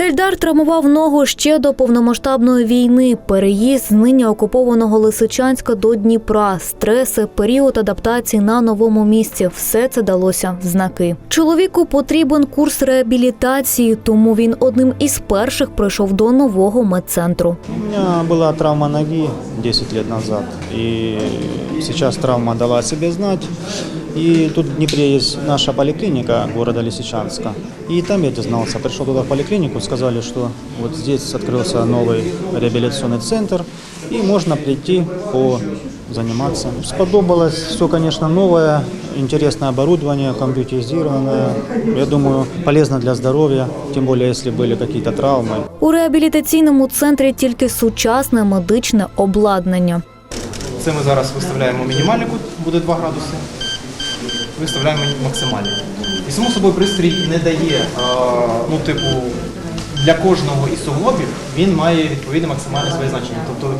Ельдар травмував ногу ще до повномасштабної війни. Переїзд з нині окупованого Лисичанська до Дніпра, стреси, період адаптації на новому місці. Все це далося в знаки. Чоловіку потрібен курс реабілітації, тому він одним із перших прийшов до нового медцентру. У меня была травма ноги 10 лет назад, и сейчас травма дала себе знать. И тут в Днепре есть наша поликлиника города Лисичанска. И там я дознался, пришел туда в поликлинику, сказали, что вот здесь открылся новый реабилитационный центр, и можно прийти по заниматься. Сподобалось все, конечно, новое, интересное оборудование, компьютеризированное. Я думаю, полезно для здоровья, тем более, если были какие-то травмы. У реабілітаційному центрі тільки сучасне медичне обладнання. Це ми зараз виставляємо мінімальний кут, буде 2 градуси. Виставляємо максимальний. І само собою пристрій не дає, е, ну, типу, для кожного із суглобів він має відповідне максимальне своє значення. Тобто,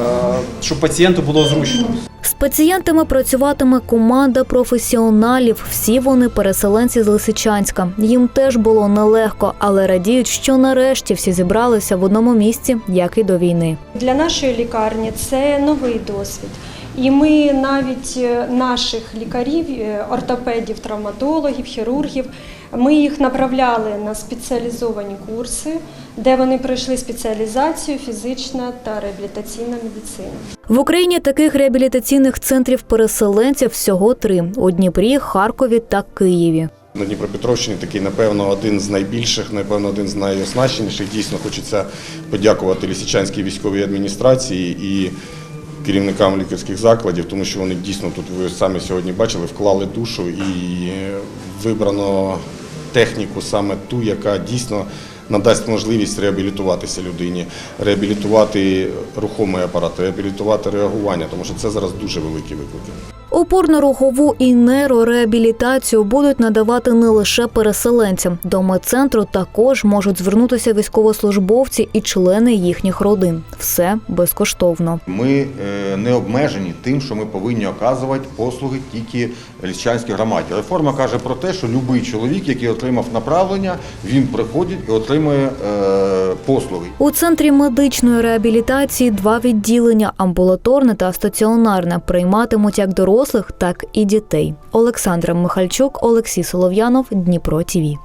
е, щоб пацієнту було зручно. З пацієнтами працюватиме команда професіоналів. Всі вони переселенці з Лисичанська. Їм теж було нелегко, але радіють, що нарешті всі зібралися в одному місці, як і до війни. Для нашої лікарні це новий досвід. І ми навіть е, наших лікарів, е, ортопедів, травматологів, хірургів, ми їх направляли на спеціалізовані курси, де вони пройшли спеціалізацію фізична та реабілітаційна медицина. В Україні таких реабілітаційних центрів переселенців всього три: у Дніпрі, Харкові та Києві. На Дніпропетровщині такий, напевно, один з найбільших, напевно, один з найоснащеніших. Дійсно, хочеться подякувати Лісичанській військовій адміністрації і керівникам лікарських закладів, тому що вони дійсно тут, ви самі сьогодні бачили, вклали душу і вибрано техніку саме ту, яка дійсно надасть можливість реабілітуватися людині, реабілітувати рухомий апарат, реабілітувати реагування, тому що це зараз дуже великі виклики. Опорно-рухову і нейрореабілітацію будуть надавати не лише переселенцям. До медцентру також можуть звернутися військовослужбовці і члени їхніх родин. Все безкоштовно. Ми е, не обмежені тим, що ми повинні оказувати послуги тільки ліщанській громаді. Реформа каже про те, що будь-який чоловік, який отримав направлення, він приходить і отримує е, послуги. У центрі медичної реабілітації два відділення амбулаторне та стаціонарне прийматимуть як дорослих, так і дітей. Олександра Михальчук, Олексій Солов'янов, Дніпро ТІВІ.